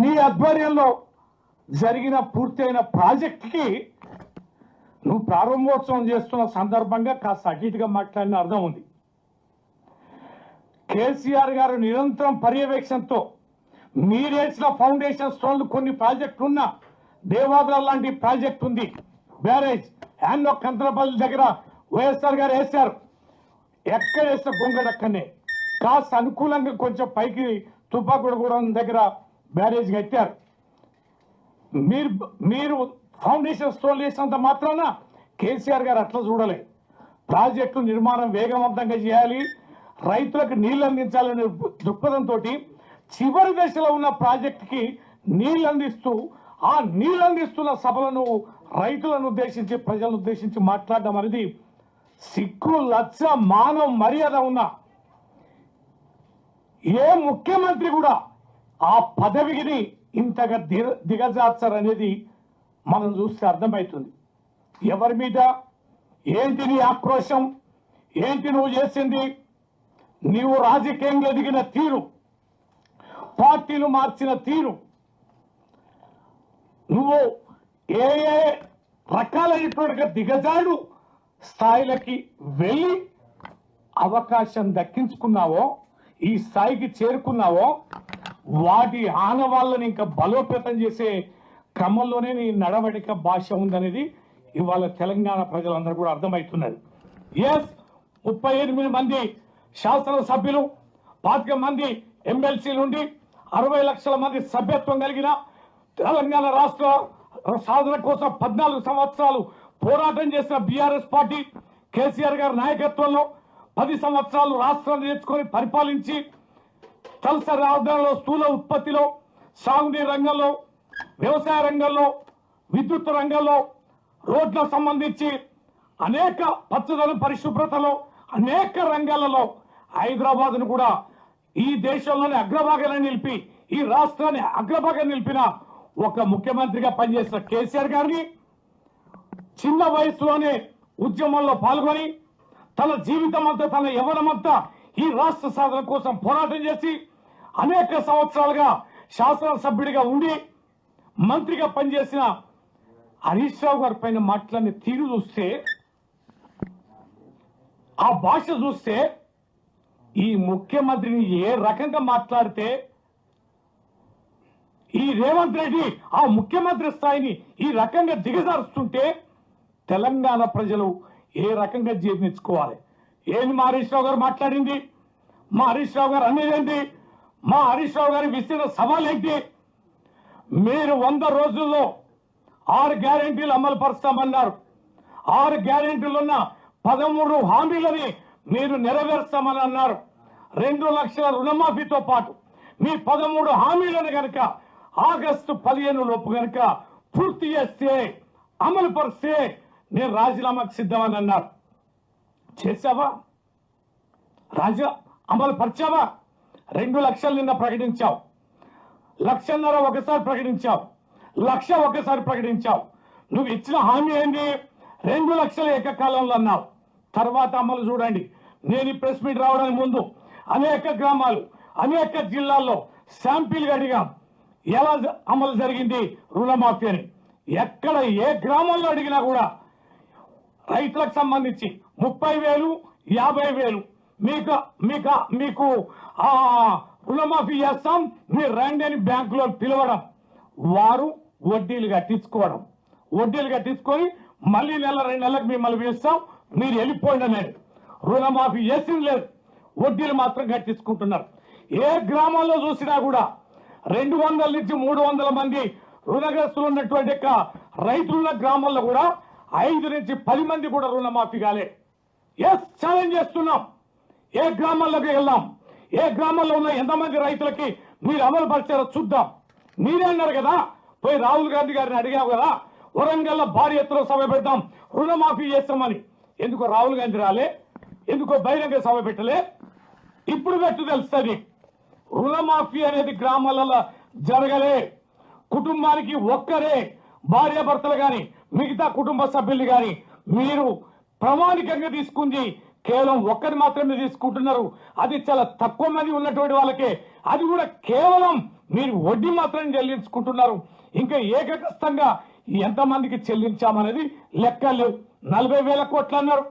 నీ ఆధ్వర్యంలో జరిగిన పూర్తయిన ప్రాజెక్ట్కి నువ్వు ప్రారంభోత్సవం చేస్తున్న సందర్భంగా కాస్త అటీటుగా మాట్లాడిన అర్థం ఉంది. కేసీఆర్ గారు నిరంతరం పర్యవేక్షణతో మీరేసిన ఫౌండేషన్ స్టోన్లు కొన్ని ప్రాజెక్టులు ఉన్న దేవాదుల లాంటి ప్రాజెక్ట్ ఉంది. బ్యారేజ్ యాన్నో కంతలపల్లి దగ్గర వైఎస్ఆర్ గారు వేశారు. ఎక్కడ వేస్తే గొంగడక్కనే. కాస్త అనుకూలంగా కొంచెం పైకి తుపాకుడుగూడెం దగ్గర బ్యారేజ్ కట్టారు మీరు మీరు ఫౌండేషన్ స్టోన్ వేసినంత మాత్రాన కేసీఆర్ గారు అట్లా చూడలే. ప్రాజెక్టు నిర్మాణం వేగవంతంగా చేయాలి రైతులకు నీళ్ళు అందించాలనే దృక్పథంతో చివరి దశలో ఉన్న ప్రాజెక్టుకి నీళ్ళు అందిస్తూ ఆ నీళ్ళు అందిస్తున్న సభలను రైతులను ఉద్దేశించి ప్రజలను ఉద్దేశించి మాట్లాడడం అనేది సిక్కు లచ్చ మానవ మర్యాద ఉన్న ఏ ముఖ్యమంత్రి కూడా ఆ పదవిని ఇంతగా దిగ దిగజార్చారనేది మనం చూస్తే అర్థమవుతుంది. ఎవరి మీద ఏంటి నీ ఆక్రోశం? ఏంటి నువ్వు చేసింది? నీవు రాజకీయంలో ఎదిగిన తీరు. పార్టీలు మార్చిన తీరు. నువ్వు ఏ ఏ రకాలైనటువంటి దిగజాడు స్థాయిలకి వెళ్ళి అవకాశం దక్కించుకున్నావో ఈ స్థాయికి చేరుకున్నావో వాటి ఆనవాళ్ళని ఇంకా బలోపేతం చేసే క్రమంలోనే నీ నడవడిక భాష ఉందనేది ఇవాళ తెలంగాణ ప్రజలందరూ కూడా అర్థమవుతున్నారు. ఎస్ ముప్పై ఎనిమిది మంది శాసనసభ్యులు పాతిక మంది ఎమ్మెల్సీ నుండి అరవై లక్షల మంది సభ్యత్వం కలిగిన తెలంగాణ రాష్ట్ర సాధన కోసం పద్నాలుగు సంవత్సరాలు పోరాటం చేసిన బీఆర్ఎస్ పార్టీ కేసీఆర్ గారి నాయకత్వంలో పది సంవత్సరాలు రాష్ట్రాన్ని నేర్చుకొని పరిపాలించి కల్సర్ ఆదాయంలో స్థూల ఉత్పత్తిలో సాగునీరు రంగంలో వ్యవసాయ రంగంలో విద్యుత్ రంగంలో రోడ్లకు సంబంధించి అనేక పచ్చదనం పరిశుభ్రతలో అనేక రంగాలలో హైదరాబాద్ను కూడా ఈ దేశంలోని అగ్రభాగాన్ని నిలిపి ఈ రాష్ట్రాన్ని అగ్రభాగాన్ని నిలిపిన ఒక ముఖ్యమంత్రిగా పనిచేసిన కేసీఆర్ గారిని చిన్న వయసులోనే ఉద్యమంలో పాల్గొని తన జీవితం అంతా తన యవనమంతా ఈ రాష్ట్ర సాధన కోసం పోరాటం చేసి అనేక సంవత్సరాలుగా శాసనసభ్యుడిగా ఉండి మంత్రిగా పనిచేసిన హరీష్ రావు గారి పైన మాట్లాడిన తీరు చూస్తే ఆ భాష చూస్తే ఈ ముఖ్యమంత్రిని ఏ రకంగా మాట్లాడితే ఈ రేవంత్ రెడ్డి ఆ ముఖ్యమంత్రి స్థాయిని ఈ రకంగా దిగజారుస్తుంటే తెలంగాణ ప్రజలు ఏ రకంగా జీర్ణించుకోవాలి ఏంది మా హరీష్ రావు గారు మాట్లాడింది? మా హరీష్ రావు గారు అనేది మా హరీష్ రావు గారి విసిన సవాల్ ఏంటి? మీరు వంద రోజుల్లో ఆరు గ్యారెంటీలు అమలు పరుస్తామన్నారు. ఆరు గ్యారెంటీలున్న పదమూడు హామీలని మీరు నెరవేర్స్తామని అన్నారు రెండు లక్షల రుణమాఫీతో పాటు మీ పదమూడు హామీలను కనుక ఆగస్టు పదిహేను లోపు కనుక పూర్తి చేస్తే అమలు పరిస్తే నేను రాజీనామాకు సిద్ధమని అన్నారు. చేశావా? రాజా అమలు పరిచావా? రెండు లక్షలు నిన్న ప్రకటించావు. లక్షన్నర ఒకసారి ప్రకటించావు. లక్ష ఒకసారి ప్రకటించావు. నువ్వు ఇచ్చిన హామీ ఏంటి? రెండు లక్షల ఏకకాలంలో అన్నావు. తర్వాత అమలు చూడండి. నేను ఈ ప్రెస్ మీట్ రావడానికి ముందు అనేక గ్రామాలు అనేక జిల్లాల్లో శాంపిల్ అడిగాం ఎలా జ- అమలు జరిగింది రుణమాఫీ అని. ఎక్కడ ఏ గ్రామంలో అడిగినా కూడా రైతులకు సంబంధించి ముప్పై వేలు యాభై వేలు. మీకు మీకు మీకు రుణమాఫీ చేస్తాం మీరు రండి అని బ్యాంకులో పిలవడం. వారు వడ్డీలు కట్టించుకోవడం. వడ్డీలు కట్టించుకొని మళ్ళీ నెల రెండు నెలలకు మిమ్మల్ని పిలుస్తాం మీరు వెళ్ళిపోయిన రుణమాఫీ చేసింది లేదు. వడ్డీలు మాత్రం కట్టించుకుంటున్నారు. ఏ గ్రామంలో చూసినా కూడా రెండు వందల నుంచి మూడు వందల మంది రుణగ్రస్తులు ఉన్నటువంటి యొక్క రైతులున్న గ్రామాల్లో కూడా ఐదు నుంచి పది మంది కూడా రుణమాఫీ కాలే. ఎస్ ఛాలెంజ్ చేస్తున్నాం. ఏ గ్రామాల్లోకి వెళ్దాం? ఏ గ్రామాల్లో ఉన్న ఎంతమంది రైతులకి మీరు అమలు పరిచారో చూద్దాం. మీరే అన్నారు కదా పోయి రాహుల్ గాంధీ గారిని అడిగావు కదా వరంగల్లో భారీ ఎత్తున సభ పెడతాం రుణమాఫీ చేస్తామని. ఎందుకో రాహుల్ గాంధీ రాలే ఎందుకో బహిరంగ సభ పెట్టలే. ఇప్పుడు పెట్టు తెలుస్తుంది. రుణమాఫీ అనేది గ్రామాలలో జరగలే. కుటుంబానికి ఒక్కరే భార్యాభర్తలు కానీ మిగతా కుటుంబ సభ్యులు కానీ మీరు ప్రామాణికంగా తీసుకుంది కేవలం ఒక్కరి మాత్రమే తీసుకుంటున్నారు. అది చాలా తక్కువ మంది ఉన్నటువంటి వాళ్ళకే. అది కూడా కేవలం మీరు వడ్డీ మాత్రమే చెల్లించుకుంటున్నారు. ఇంకా ఏకకస్తంగా ఎంతమందికి చెల్లించామనేది లెక్క లేవు. నలభై వేల కోట్లు అన్నారు.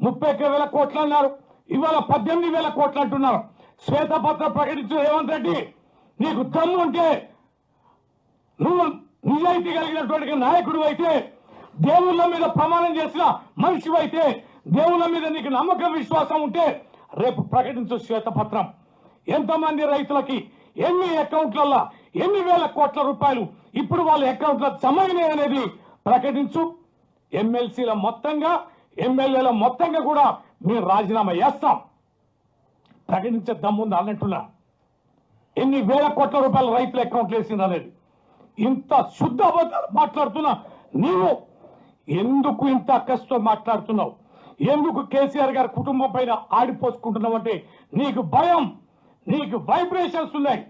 ముప్పై వేల కోట్లు అన్నారు. ఇవాళ పద్దెనిమిది వేల కోట్లు అంటున్నారు. శ్వేతపత్రం ప్రకటించు రేవంత్ రెడ్డి నీకు దమ్ముంటే నువ్వు నిజాయితీ కలిగినటువంటి నాయకుడు అయితే దేవుళ్ళ మీద ప్రమాణం చేసిన మనిషి అయితే దేవుళ్ళ మీద నీకు నమ్మకం విశ్వాసం ఉంటే రేపు ప్రకటించు శ్వేతపత్రం. ఎంతమంది రైతులకి ఎన్ని అకౌంట్లలో ఎన్ని వేల కోట్ల రూపాయలు ఇప్పుడు వాళ్ళ అకౌంట్లో జమ అనేది ప్రకటించు. ఎమ్మెల్సీల మొత్తంగా ఎమ్మెల్యేల మొత్తంగా కూడా మేము రాజీనామా చేస్తాం. ప్రకటించే దమ్ముంది అన్నట్టున్నా. ఎన్ని వేల కోట్ల రూపాయలు రైతుల అకౌంట్లు వేసింది అనేది. ఇంత శుద్ధ మాట్లాడుతున్నా నీవు ఎందుకు ఇంత అక్కస్తో మాట్లాడుతున్నావు? ఎందుకు కేసీఆర్ గారి కుటుంబం పైన ఆడిపోసుకుంటున్నావు అంటే నీకు భయం నీకు వైబ్రేషన్స్ ఉన్నాయి.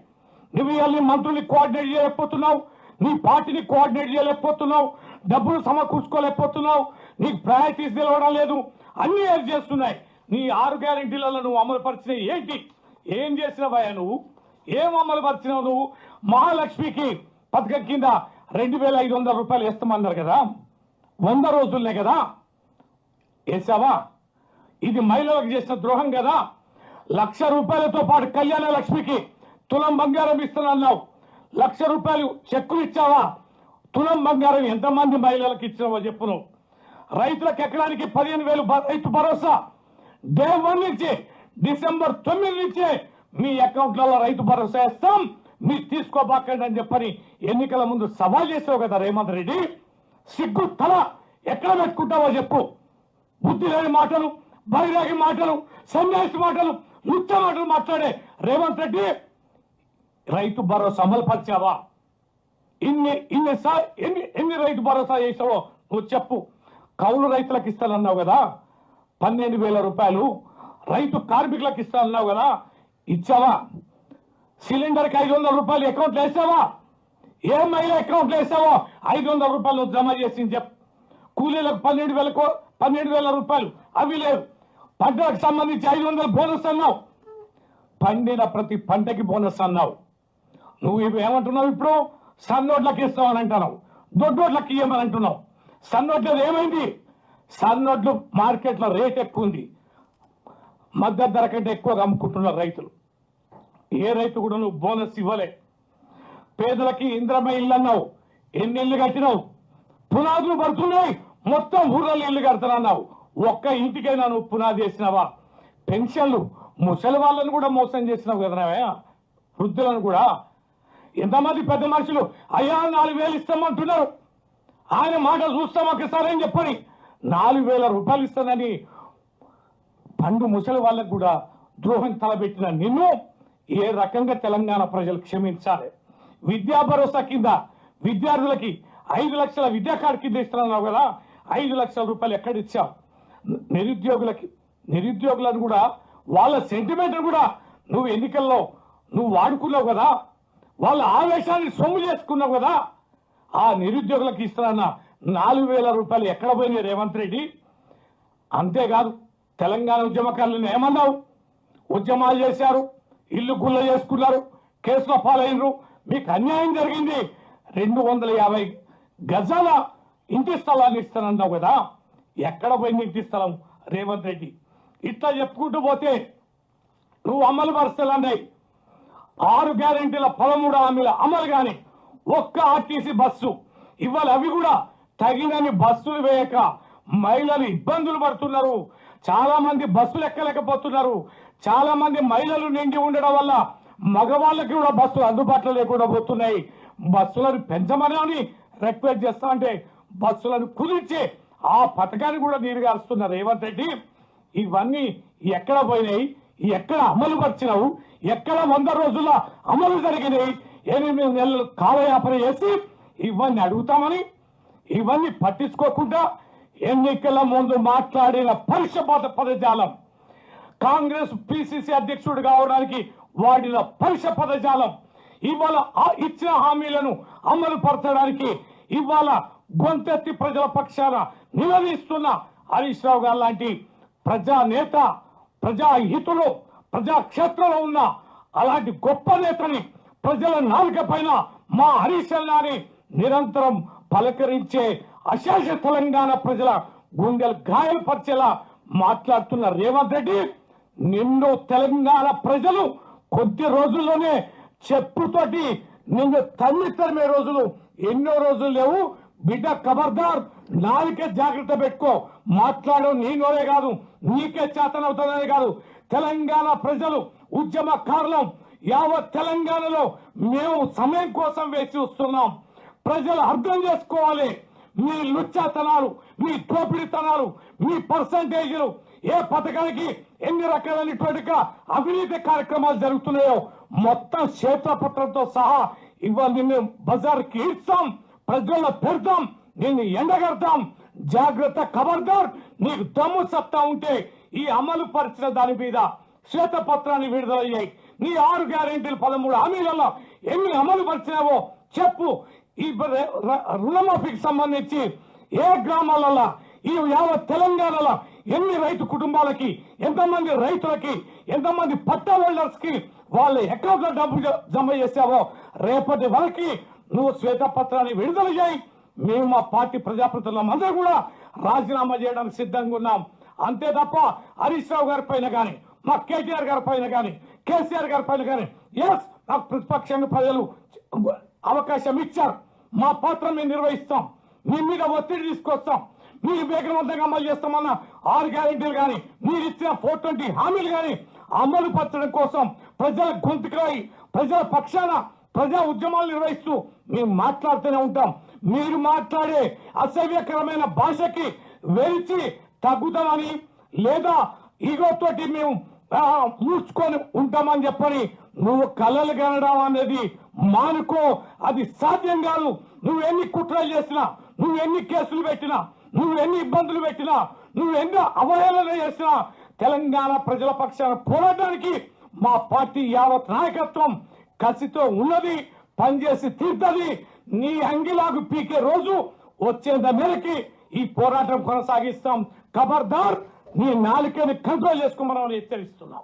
నువ్వు ఇవాళ మంత్రుల్ని కోఆర్డినేట్ చేయలేకపోతున్నావు నీ పార్టీని కోఆర్డినేట్ చేయలేకపోతున్నావు డబ్బులు సమకూర్చుకోలేకపోతున్నావు నీకు ప్రయారిటీస్ తెలవడం లేదు అన్ని ఏం చేస్తున్నాయి? నీ ఆరు గ్యారంటీలలో నువ్వు అమలుపరిచినవి ఏంటి? ఏం చేసినవయ్యా నువ్వు? ఏం అమలుపరిచినావు నువ్వు? మహాలక్ష్మికి పథకం కింద రెండు వేల ఐదు వందల రూపాయలు ఇస్తామన్నారు కదా. వంద రోజులనే కదా? వేసావా ఇది మహిళలకు చేసిన ద్రోహం కదా? లక్ష రూపాయలతో పాటు కళ్యాణ లక్ష్మికి తులం బంగారం ఇస్తానన్నావు. లక్ష రూపాయలు చెక్కులు ఇచ్చావా? తులం బంగారం ఎంతమంది మహిళలకు ఇచ్చినావో చెప్పు. నువ్వు రైతులకు ఎకరానికి పదిహేను వేలు బ- రైతు భరోసా. డే వన్ నుంచి డిసెంబర్ తొమ్మిది నుంచి మీ అకౌంట్లలో రైతు భరోసా ఇస్తాం మీరు తీసుకోబాకండి అని చెప్పని ఎన్నికల ముందు సవాల్ చేసావు కదా రేవంత్ రెడ్డి? సిగ్గు తల ఎక్కడ పెట్టుకుంటావో చెప్పు. బుద్ధి లేని మాటలు బైరాగి మాటలు సన్యాసి మాటలు ముచ్చ మాటలు మాట్లాడే రేవంత్ రెడ్డి రైతు భరోసా అమలు పరిచావా ఇన్ని ఇన్ని ఎన్ని ఎన్ని రైతు భరోసా చేసావో నువ్వు చెప్పు. కౌలు రైతులకు ఇస్తానన్నావు కదా పన్నెండు వేల రూపాయలు. రైతు కార్మికులకు ఇస్తానన్నావు కదా ఇచ్చావా? సిలిండర్కి ఐదు వందల రూపాయలు అకౌంట్లో వేసావా? ఏ మహిళ అకౌంట్లో వేసావో? ఐదు వందల రూపాయలు జమ చేసింది చెప్ కూలీలకు పన్నెండు వేలకు పన్నెండు వేల రూపాయలు. అవి లేవు. పంటలకు సంబంధించి ఐదు వందల బోనస్ అన్నావు. పండిన ప్రతి పంటకి బోనస్ అన్నావు. నువ్వు ఇవి ఏమంటున్నావు ఇప్పుడు? సన్నోట్లకి ఇస్తామని అంటున్నావు. దొడ్డోట్లకి ఇవ్వమని అంటున్నావు. సన్నోట్లది ఏమైంది? సన్నోట్లు మార్కెట్లో రేట్ ఎక్కువ ఉంది. మద్దతు ధర కంటే ఎక్కువగా అమ్ముకుంటున్నారు రైతులు. ఏ రైతు కూడా నువ్వు బోనస్ ఇవ్వలే. పేదలకి ఇంద్రమ ఇల్లు అన్నావు ఎన్ని ఇల్లు కట్టినావు. పునాదులు పడుతున్నాయి. మొత్తం ఊర్లలో ఇల్లు కడతానన్నావు ఒక్క ఇంటికైనా నువ్వు పునాది వేసినావా? పెన్షన్లు ముసలి వాళ్ళని కూడా మోసం చేసినావు కదనావా వృద్ధులను కూడా. ఎంతమంది పెద్ద మనుషులు అయ్యా నాలుగు వేలు ఇస్తామంటున్నారు. ఆయన మాట చూస్తాం ఒకసారి అని చెప్పని నాలుగు వేల రూపాయలు ఇస్తానని పండు ముసలి వాళ్ళకు కూడా ద్రోహం తలబెట్టిన నిన్ను ఏ రకంగా తెలంగాణ ప్రజలు క్షమించాలి? విద్యా భరోసా కింద విద్యార్థులకి ఐదు లక్షల విద్యా కార్డు కింద ఇస్తున్నావు కదా ఐదు లక్షల రూపాయలు ఎక్కడ ఇచ్చావు? నిరుద్యోగులకి నిరుద్యోగులను కూడా వాళ్ళ సెంటిమెంట్ కూడా నువ్వు ఎన్నికల్లో నువ్వు వాడుకున్నావు కదా వాళ్ళ ఆవేశాన్ని సొమ్ము చేసుకున్నావు కదా ఆ నిరుద్యోగులకు ఇస్తున్న నాలుగు వేల రూపాయలు ఎక్కడ పోయినాయి రేవంత్ రెడ్డి? అంతేకాదు తెలంగాణ ఉద్యమకారులను ఏమన్నావు? ఉద్యమాలు చేశారు ఇల్లు గుల్ల చేసుకున్నారు కేసులో పాలైనరు మీకు అన్యాయం జరిగింది. రెండు వందల యాభై గజాల ఇంటి స్థలాన్ని ఇస్తానన్నావు కదా. ఎక్కడ పోయింది ఇంటి స్థలం? రేవంత్ రెడ్డి. ఇట్లా చెప్పుకుంటూ పోతే నువ్వు అమలు పరుస్తాలన్నాయి ఆరు గ్యారెంటీల పదమూడు హామీల అమలు కానీ ఒక్క ఆర్టీసీ బస్సు ఇవాళ అవి కూడా తగినని బస్సులు వేయక మహిళలు ఇబ్బందులు పడుతున్నారు. చాలా మంది బస్సులు ఎక్కలేకపోతున్నారు చాలా మంది మహిళలు నిండి ఉండడం వల్ల మగవాళ్ళకి కూడా బస్సులు అందుబాటులో లేకుండా పోతున్నాయి. బస్సులను పెంచమని రిక్వెస్ట్ చేస్తా అంటే బస్సులను కుదిర్చి ఆ పథకాన్ని కూడా నీరుగారుస్తున్నారు రేవంత్ రెడ్డి ఇవన్నీ ఎక్కడ పోయినాయి? ఎక్కడ అమలు పరిచినావు? ఎక్కడ వంద రోజుల అమలు జరిగినాయి? ఎనిమిది నెలలు కాలయాపన చేసి ఇవన్నీ అడుగుతామని ఇవన్నీ పట్టించుకోకుండా ఎన్నికల ముందు మాట్లాడిన పరిషపాత పదజాలం కాంగ్రెస్ పిసిసి అధ్యక్షుడు కావడానికి వాడిన పరుష పదజాలం. ఇవాళ ఇచ్చిన హామీలను అమలు పరచడానికి ఇవాళ గొంతెత్తి ప్రజల పక్షాన నిలదీస్తున్న హరీష్ రావు గారు లాంటి ప్రజా నేత ప్రజా హితులు ఉన్న అలాంటి గొప్ప నేతని ప్రజల నాలుక పైన మా హరీష్ అన్నాని నిరంతరం పలకరించే అశేష తెలంగాణ ప్రజల గుండెలు గాయపరిచేలా మాట్లాడుతున్న రేవంత్ రెడ్డి నిన్ను తెలంగాణ ప్రజలు కొద్ది రోజుల్లోనే చెప్పుతోటి నిన్ను తల్లి తరిమే రోజులు ఎన్నో రోజులు లేవు. బిడ్డ ఖబర్దార్ నాలుకే జాగ్రత్త పెట్టుకో. మాట్లాడు నీ నోరే కాదు నీకే చేతనవుతుందనే కాదు. తెలంగాణ ప్రజలు ఉద్యమకారులం యావత్ తెలంగాణలో మేము సమయం కోసం వేచి చూస్తున్నాం. ప్రజలు అర్థం చేసుకోవాలి. మీ లుచ్చతనాలు మీ దోపిడితనాలు మీ పర్సంటేజీలు ఏ పథకానికి ఎన్ని రకాలైనటువంటి అవినీతి కార్యక్రమాలు జరుగుతున్నాయో మొత్తం క్షేత్రపత్రంతో సహా ఇవాళ నిన్ను బజార్కి ఇస్తాం ప్రజల్లో పెడతాం నిన్ను ఎండగడతాం. జాగ్రత్త ఖబర్దార్ నీకు దమ్ము సత్తా ఉంటే ఈ అమలు పరిచిన దాని మీద శ్వేతపత్రాన్ని విడుదలయ్యాయి. నీ ఆరు గ్యారెంటీలు పదమూడు హామీలలో ఎన్ని అమలు పరిచినావో చెప్పు. ఈ రుణమాఫీకి సంబంధించి ఏ గ్రామాలలో ఈ యావత్ తెలంగాణలో ఎన్ని రైతు కుటుంబాలకి ఎంతమంది రైతులకి ఎంతమంది పట్టా హోల్డర్స్కి వాళ్ళు అకౌంట్ డబ్బు జమ చేసావో రేపటి వరకు నువ్వు శ్వేతపత్రాన్ని విడుదల చేయి. మేము మా పార్టీ ప్రజాప్రతినిధులం అందరూ కూడా రాజీనామా చేయడానికి సిద్ధంగా ఉన్నాం. అంతే తప్ప హరీష్ రావు గారి పైన కానీ మా కేటీఆర్ గారి పైన కానీ కేసీఆర్ గారి పైన కానీ ఎస్ నాకు ప్రతిపక్షంగా ప్రజలు అవకాశం ఇచ్చారు. మా పాత్ర మేము నిర్వహిస్తాం. మీ మీద ఒత్తిడి తీసుకొస్తాం. మీరు వేగవంతంగా అమలు చేస్తామన్న ఆరు గ్యారెంటీలు కానీ మీరు ఇచ్చిన ఫోర్ ట్వంటీ హామీలు కానీ అమలు పరచడం కోసం ప్రజల గొంతుకాయి ప్రజల పక్షాన ప్రజా ఉద్యమాలు నిర్వహిస్తూ మేము మాట్లాడుతూనే ఉంటాం. మీరు మాట్లాడే అసభ్యకరమైన భాషకి వెలిచి తగ్గుతామని లేదా ఈగోతోటి మేము ఆ, మూర్చుకొని ఉంటామని చెప్పని నువ్వు కలలు కనడం అనేది మానుకో అది సాధ్యం కాదు. నువ్వు ఎన్ని కుట్రలు చేసినా నువ్వు ఎన్ని కేసులు పెట్టినా నువ్వు ఎన్ని ఇబ్బందులు పెట్టినా నువ్వు ఎన్ని అవహేళన చేసినా తెలంగాణ ప్రజల పక్షాన పోరాటానికి మా పార్టీ యావత్ నాయకత్వం కసితో ఉన్నది పనిచేసి తీర్థది నీ అంగిలాగు పీకే రోజు వచ్చేంత మేరకి ఈ పోరాటం కొనసాగిస్తాం. ఖబర్దార్ నీ నాలుకని కంట్రోల్ చేసుకోమని హెచ్చరిస్తున్నాం.